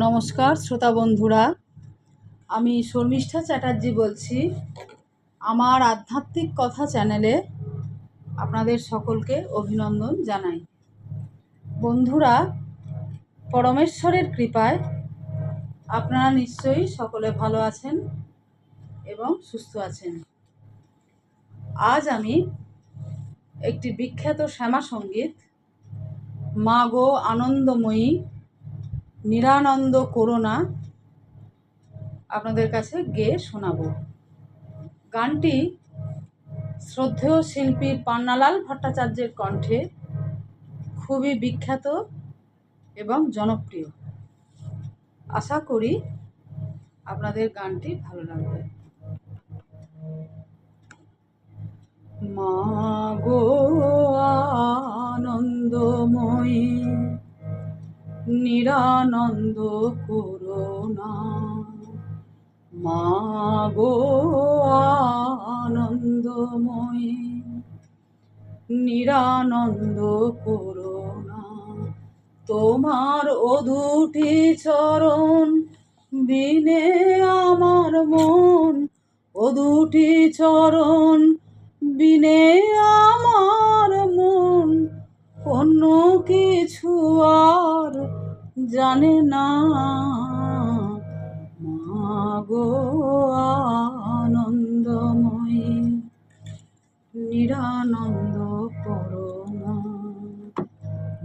নমস্কার, শ্রোতা বন্ধুরা। আমি শর্মিষ্ঠা চ্যাটার্জি বলছি। আমার আধ্যাত্মিক কথা চ্যানেলে আপনাদের সকলকে অভিনন্দন জানাই। বন্ধুরা, পরমেশ্বরের কৃপায় আপনারা নিশ্চয়ই সকলে ভালো আছেন এবং সুস্থ আছেন। আজ আমি একটি বিখ্যাত শ্যামা সংগীত, মা গো আনন্দময়ী নিরানন্দ করোনা আপনাদের কাছে গেয়ে শোনাবো। গানটি শ্রদ্ধেয় শিল্পী পান্নালাল ভট্টাচার্যের কণ্ঠে খুবই বিখ্যাত এবং জনপ্রিয়। আশা করি আপনাদের গানটি ভালো লাগবে। মা গো, আনন্দময়ী নিরানন্দ করোনা মা গো, আনন্দময়ী, নিরানন্দ করোনা তোমার দুটি চরণ বিনে আমার মন। ও দুটি চরণ বিনে আমার মন। অন্য কিছু আর জানে না। মাগো আনন্দময়ী নিরানন্দ করোনা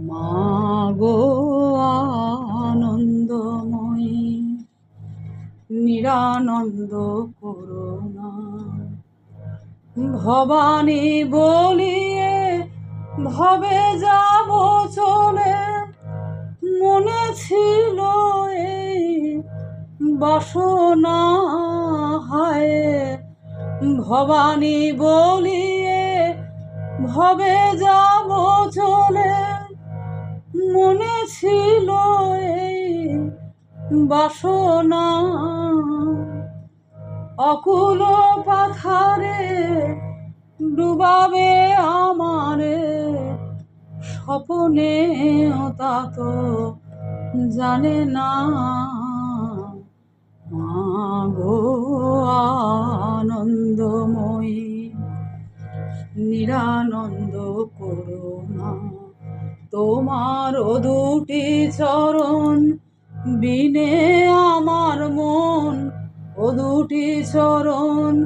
মাগো আনন্দময়ী নিরানন্দ করোনা ভবানী বলিয়ে ভবে যাব ছিল এই বাসনা হায়। ভবানী বলিয়ে ভবে যাব চলে। মনে ছিল এই বাসনা। অকুল পাথারে ডুবাবে আমারে। স্বপনে তা তো জানে না। মাগো আনন্দময়ী, নিরানন্দ করোনা তোমার দুটি চরণ বিনে আমার মন। ও দুটি চরণ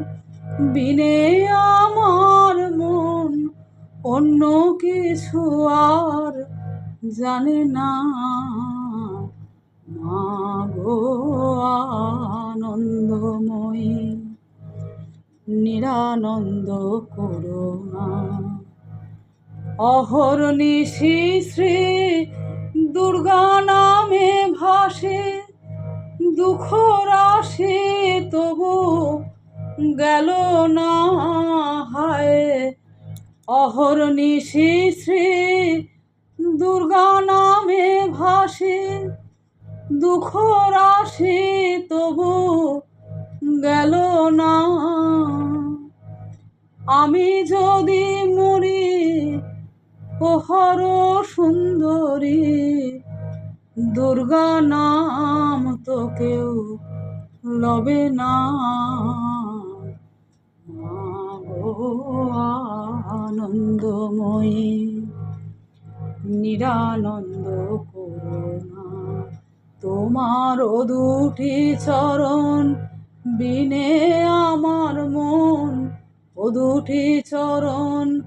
বিনে আমার মন। অন্য কিছু আর জানে না। মাগো আনন্দময়ী, নিরানন্দ করোনা অহর্নিশি শ্রী দুর্গা নামে ভাসে, দুঃখ রাশি তবু গেল না হায়। অহর্নিশি শ্রী দুর্গা নামে ভাসে দুঃখ রাশি তবু গেল না। আমি যদি মরি ওহর সুন্দরী, দুর্গা নাম তো কেউ লবে না। আনন্দময়ী, নিরানন্দ তোমার দুটি চরণ, বিনে আমার মন। ও দুটি চরণ,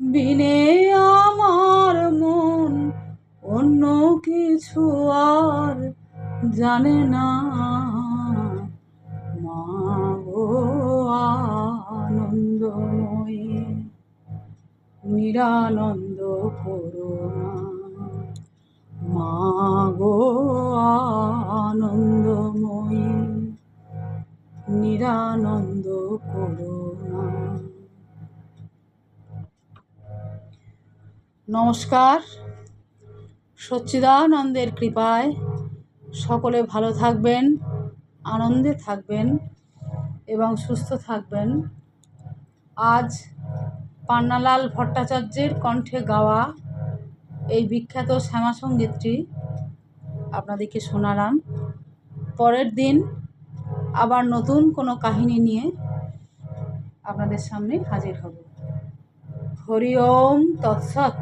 বিনে আমার মন। অন্য কিছু আর জানে না। মা গো, আনন্দময়ী, নিরানন্দ করোনা মা গো আনন্দময়ী, নিরানন্দ করোনা নমস্কার, সচ্চিদানন্দের কৃপায় সকলে ভালো থাকবেন, আনন্দে থাকবেন এবং সুস্থ থাকবেন। আজ পান্নালাল ভট্টাচার্যের কণ্ঠে গাওয়া এই বিখ্যাত শ্যামা সঙ্গীতটি আপনাদেরকে শোনালাম। পরের দিন আবার নতুন কোনো কাহিনী নিয়ে আপনাদের সামনে হাজির হব। হরি ওম তৎসৎ।